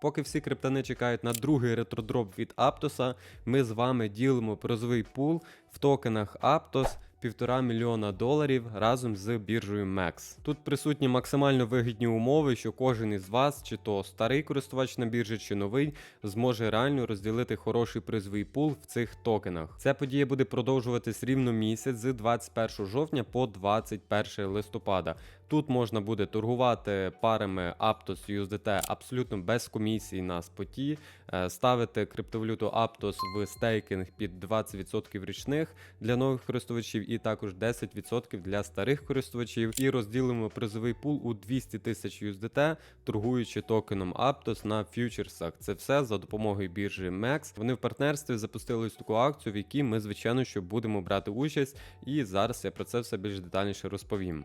Поки всі криптани чекають на другий ретродроп від Аптоса, ми з вами ділимо призовий пул в токенах Aptos. Півтора мільйона доларів разом з біржею MEX. Тут присутні максимально вигідні умови, що кожен із вас, чи то старий користувач на біржі, чи новий, зможе реально розділити хороший призовий пул в цих токенах. Ця подія буде продовжуватись рівно місяць з 21 жовтня по 21 листопада. Тут можна буде торгувати парами Aptos USDT абсолютно без комісії на споті, е, ставити криптовалюту Aptos в стейкінг під 20% річних для нових користувачів і також 10% для старих користувачів. І розділимо призовий пул у 200 тисяч USDT, торгуючи токеном Aptos на фьючерсах. Це все за допомогою біржі MEX. Вони в партнерстві запустили ось таку акцію, в якій ми, звичайно, що будемо брати участь. І зараз я про це все більш детальніше розповім.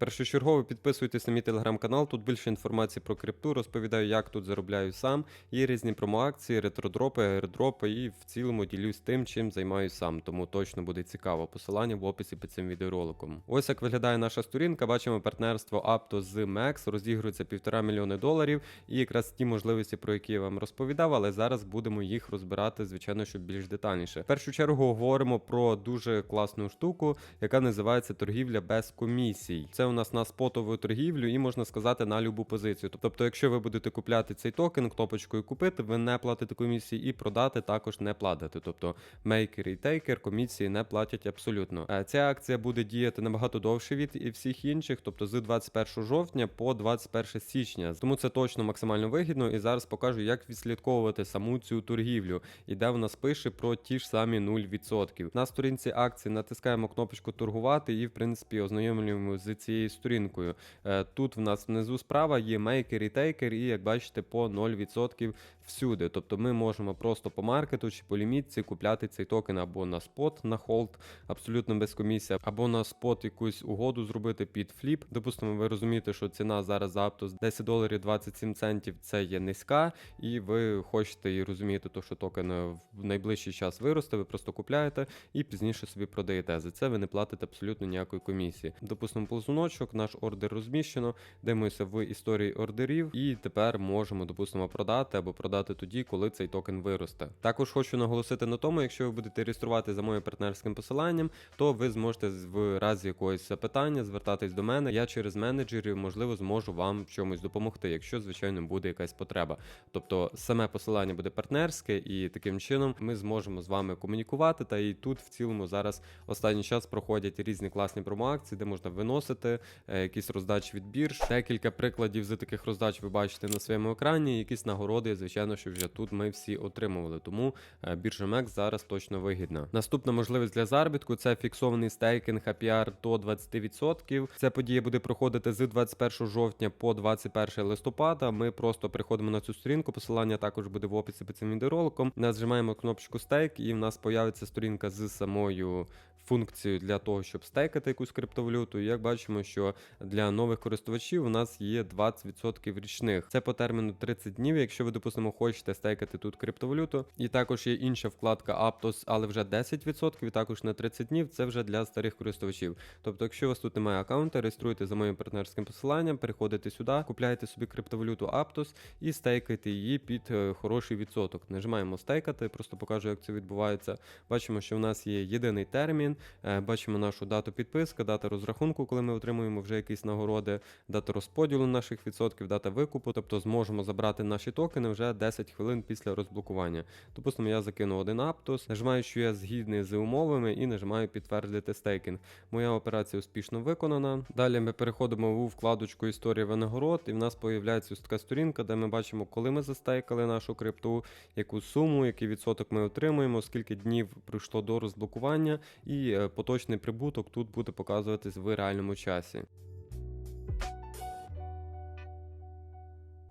Першочергово підписуйтесь на мій телеграм-канал, тут більше інформації про крипту, розповідаю, як тут заробляю сам. Є різні промоакції, ретродропи, аеродропи і в цілому ділюсь тим, чим займаюсь сам, тому точно буде цікаво. Посилання в описі під цим відеороликом. Ось як виглядає наша сторінка. Бачимо партнерство Apto з MEX, розігрується півтора мільйони доларів, і якраз ті можливості, про які я вам розповідав, але зараз будемо їх розбирати, звичайно, щоб більш детальніше. В першу чергу говоримо про дуже класну штуку, яка називається торгівля без комісій. Це у нас на спотову торгівлю і можна сказати на любу позицію. Тобто, якщо ви будете купляти цей токен, кнопочкою купити, ви не платите комісії і продати також не платите. Тобто мейкер і тейкер комісії не платять абсолютно. Е, Ця акція буде діяти набагато довше від і всіх інших, тобто з 21 жовтня по 21 січня. Тому це точно максимально вигідно. І зараз покажу, як відслідковувати саму цю торгівлю і де вона спише про ті ж самі 0%. На сторінці акції натискаємо кнопочку торгувати і, в принципі, ознайомлюємо з цією сторінкою. Е, Тут в нас внизу справа є мейкер і тейкер, і як бачите, по 0% всюди. Тобто ми можемо просто по маркету чи по лімітці купляти цей токен або на спот, на холд, абсолютно без комісії, або на спот якусь угоду зробити під фліп. Допустимо, ви розумієте, що ціна зараз за Aptos 10 доларів 27 центів це є низька, і ви хочете і розумієте, то, що токен в найближчий час виросте, ви просто купляєте і пізніше собі продаєте. За це ви не платите абсолютно ніякої комісії. Допустимо, ползуночок, наш ордер розміщено, дивимося в історії ордерів, і тепер можемо, допустимо, продати або продати тоді, коли цей токен виросте. Також хочу наголосити на тому, якщо ви будете реєструвати за моїм партнерським посиланням, то ви зможете в разі якогось запитання звертатись до мене. Я через менеджерів, можливо, зможу вам в чомусь допомогти, якщо, звичайно, буде якась потреба. Тобто саме посилання буде партнерське, і таким чином ми зможемо з вами комунікувати. Та і тут в цілому зараз останній час проходять різні класні промоакції, де можна виносити е, якісь роздачі від бірж. Декілька прикладів з таких роздач ви бачите на своєму екрані. Якісь нагороди, звичайно, що вже тут ми всі отримували. Тому е, біржа MEX зараз точно вигідна. Наступна можливість для заробітку це фіксований стейкінг APR до 20%. Ця подія буде проходити з 21 жовтня по 21 листопада. Ми просто приходимо на цю сторінку. Посилання також буде в описі під цим відеороликом. Нажимаємо кнопочку стейк, і в нас появиться сторінка з самою функцією для того, щоб стейкати якусь криптовалюту. І як бачимо, що для нових користувачів у нас є 20% річних. Це по терміну 30 днів. Якщо ви, допустимо, хочете стейкати тут криптовалюту. І також є інша вкладка Aptos, але вже 10%, і також на 30 днів. Це вже для старих користувачів. Тобто, якщо у вас тут немає аккаунта, реєструйте за моїм партнерським посиланням, переходите сюди, купляєте собі криптовалюту Aptos і стейкайте її під е, хороший відсоток. Нажимаємо стейкати, просто покажу, як це відбувається. Бачимо, що в нас є єдиний термін, бачимо нашу дату підписки, дата розрахунку, коли ми отримуємо вже якісь нагороди, дата розподілу наших відсотків, дата викупу. Тобто зможемо забрати наші токени вже 10 хвилин після розблокування. Допустимо, я закину один Aptos, нажимаю, що я згідний з умовами і нажимаю підтвердити стейкінг. Моя операція успішно виконана. Далі ми переходимо у вкладочку Історія винагород, і в нас появляється така сторінка, де ми бачимо, коли ми застейкали нашу крипту, яку суму, який відсоток ми отримуємо, скільки днів пройшло до розблокування, і е, поточний прибуток тут буде показуватись в реальному часі.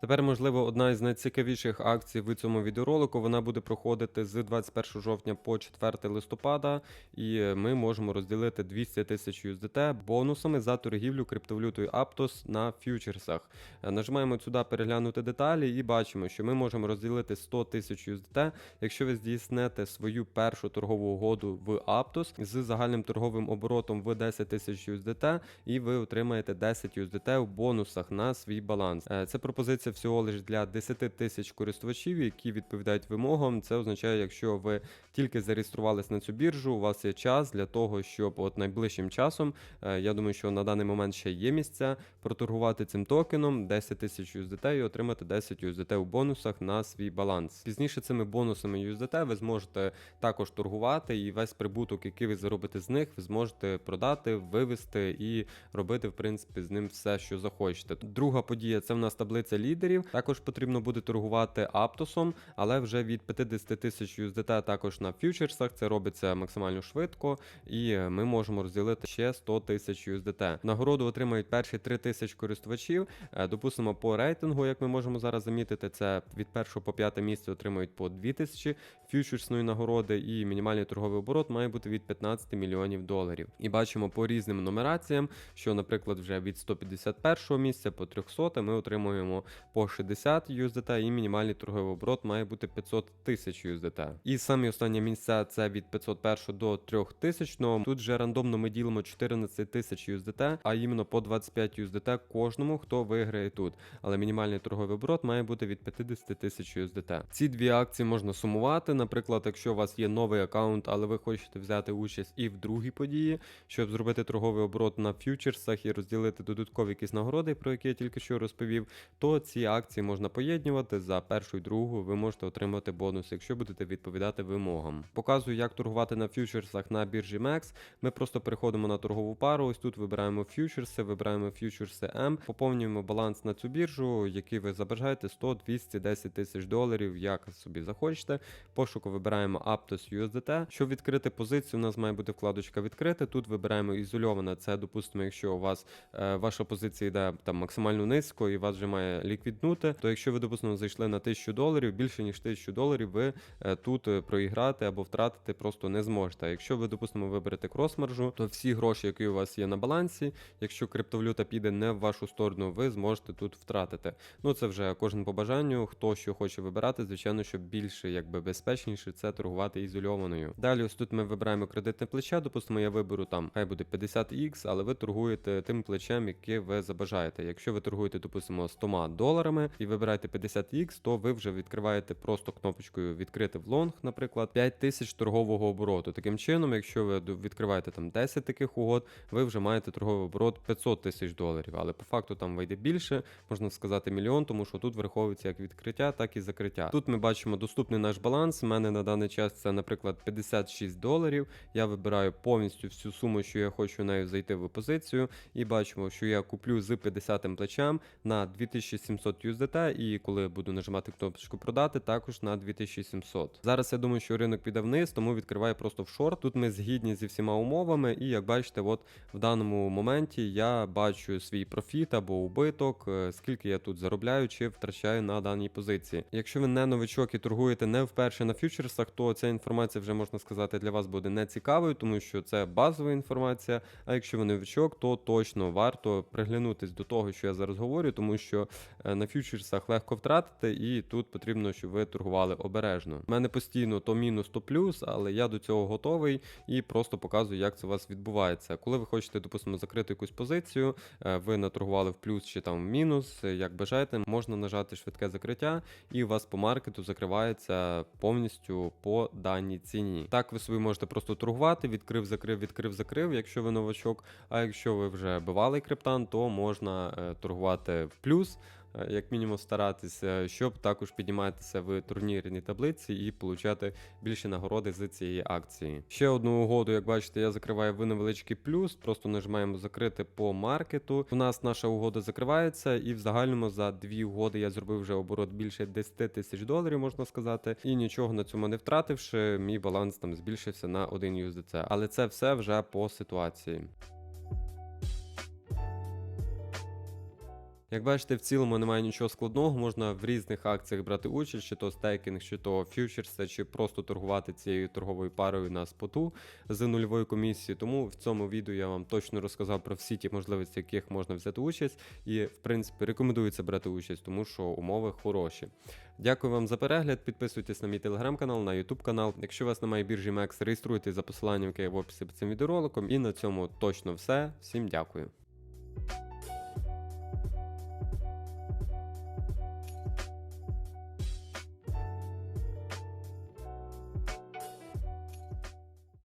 Тепер, можливо, одна із найцікавіших акцій в цьому відеоролику. Вона буде проходити з 21 жовтня по 4 листопада, і ми можемо розділити 200 тисяч USDT бонусами за торгівлю криптовалютою Aptos на фьючерсах. Нажимаємо сюди переглянути деталі і бачимо, що ми можемо розділити 100 тисяч USDT, якщо ви здійснете свою першу торгову угоду в Aptos з загальним торговим оборотом в 10 тисяч USDT, і ви отримаєте 10 USDT в бонусах на свій баланс. Е, Це пропозиція всього лише для 10 тисяч користувачів, які відповідають вимогам. Це означає, якщо ви тільки зареєструвались на цю біржу, у вас є час для того, щоб от найближчим часом, е, я думаю, що на даний момент ще є місця проторгувати цим токеном 10 тисяч USDT і отримати 10 USDT у бонусах на свій баланс. Пізніше цими бонусами USDT ви зможете також торгувати, і весь прибуток, який ви заробите з них, ви зможете продати, вивести і робити, в принципі, з ним все, що захочете. Друга подія це в нас таблиця лідерів. Також потрібно буде торгувати Аптосом, але вже від 50 тисяч USDT також на фьючерсах. Це робиться максимально швидко, і ми можемо розділити ще 100 тисяч USDT. Нагороду отримають перші 3 тисяч користувачів. Е, Допустимо, по рейтингу, як ми можемо зараз замітити, це від 1 по 5 місце отримують по 2 тисячі фьючерсної нагороди, і мінімальний торговий оборот має бути від 15 мільйонів доларів. І бачимо по різним нумераціям, що, наприклад, вже від 151 місця по 300 ми отримуємо по 60 USDT, і мінімальний торговий оборот має бути 500 тисяч USDT. І самі останні місця це від 501 до 3000. Тут вже рандомно ми ділимо 14 тисяч USDT, а іменно по 25 USDT кожному, хто виграє тут. Але мінімальний торговий оборот має бути від 50 тисяч USDT. Ці дві акції можна сумувати. Наприклад, якщо у вас є новий аккаунт, але ви хочете взяти участь і в другій події, щоб зробити торговий оборот на фьючерсах і розділити додаткові якісь нагороди, про які я тільки що розповів, то ці акції можна поєднувати за першу і другу. Ви можете отримати бонус, якщо будете відповідати вимогам. Показую, як торгувати на фьючерсах на біржі MEX. Ми просто переходимо на торгову пару. Ось тут вибираємо фьючерси, вибираємо фьючерси M, поповнюємо баланс на цю біржу, який ви забажаєте 100, 200, 10 тисяч доларів, як собі захочете. Пошуку вибираємо Aptos USDT. Щоб відкрити позицію, у нас має бути вкладочка відкрити. Тут вибираємо ізольована. Це допустимо, якщо у вас е, ваша позиція йде там максимально низько і вас вже має ліквіднути, то якщо ви допустимо зайшли на 1000 доларів, більше ніж 1000 доларів, ви е, тут е, проіграти або втратити просто не зможете. А Якщо ви допустимо виберете крос-маржу, то всі гроші, які у вас є на балансі, якщо криптовалюта піде не в вашу сторону, ви зможете тут втратити. Ну це вже кожен по бажанню, хто що хоче вибирати, звичайно, щоб більше якби безпечніше це торгувати ізольованою. Далі ось тут ми вибираємо кредитне плече. Допустимо, я виберу там, хай буде 50x, але ви торгуєте тим плечем, яке ви забажаєте. Якщо ви торгуєте, допустимо, 100 доларами і вибираєте 50x, то ви вже відкриваєте просто кнопочкою відкрити в лонг, наприклад, 5000 торгового обороту. Таким чином, якщо ви відкриваєте там 10 таких угод, ви вже маєте торговий оборот 500 тисяч доларів. Але по факту там вийде більше, можна сказати мільйон, тому що тут враховується як відкриття, так і закриття. Тут ми бачимо доступний наш баланс. У мене на даний час це, наприклад, 56 доларів. Я вибираю повністю всю суму, що я хочу нею зайти в позицію, і бачимо, що я куплю з 50 плечем на 2700 USDT, і коли буду нажимати кнопочку продати, також на 2700. Зараз я думаю, що ринок піде вниз, тому відкриваю просто в шорт. Тут ми згідні зі всіма умовами, і як бачите, от в даному моменті я бачу свій профіт або убиток, е, скільки я тут заробляю чи втрачаю на даній позиції. Якщо ви не новичок і торгуєте не вперше на фьючерсах, то ця інформація вже можна сказати для вас буде не цікавою, тому що це базова інформація. А якщо ви новичок, то точно варто приглянутись до того, що я зараз говорю, тому що е, на фьючерсах легко втратити, і тут потрібно, щоб ви торгували обережно. У мене постійно то мінус, то плюс, але я до цього готовий і просто показую, як це у вас відбувається. Коли ви хочете, допустимо, закрити якусь позицію, е, ви наторгували в плюс чи там в мінус, е, як бажаєте, можна нажати швидке закриття, і у вас по маркету закривається повністю по даній ціні. Так ви собі можете просто торгувати, відкрив, закрив, відкрив, закрив, якщо ви новачок. А якщо ви вже бивалий криптан, то можна е, торгувати в плюс. Е, Як мінімум старатися, щоб також підніматися в турнірній таблиці і получати більше нагороди з цієї акції. Ще одну угоду, як бачите, я закриваю в невеличкий плюс. Просто нажимаємо закрити по маркету. У нас наша угода закривається, і в загальному за дві угоди я зробив вже оборот більше 10 тисяч доларів, можна сказати. І нічого на цьому не втративши, мій баланс там збільшився на 1 USDC. Але це все вже по ситуації. Як бачите, в цілому немає нічого складного, можна в різних акціях брати участь, чи то стейкінг, чи то фьючерси, чи просто торгувати цією торговою парою на споту з нульовою комісією. Тому в цьому відео я вам точно розказав про всі ті можливості, яких можна взяти участь, і в принципі рекомендується брати участь, тому що умови хороші. Дякую вам за перегляд. Підписуйтесь на мій телеграм-канал, на ютуб канал. Якщо у вас немає біржі MEX, реєструйтесь за посиланням, яке є в описі під цим відеороликом. І на цьому точно все. Всім дякую.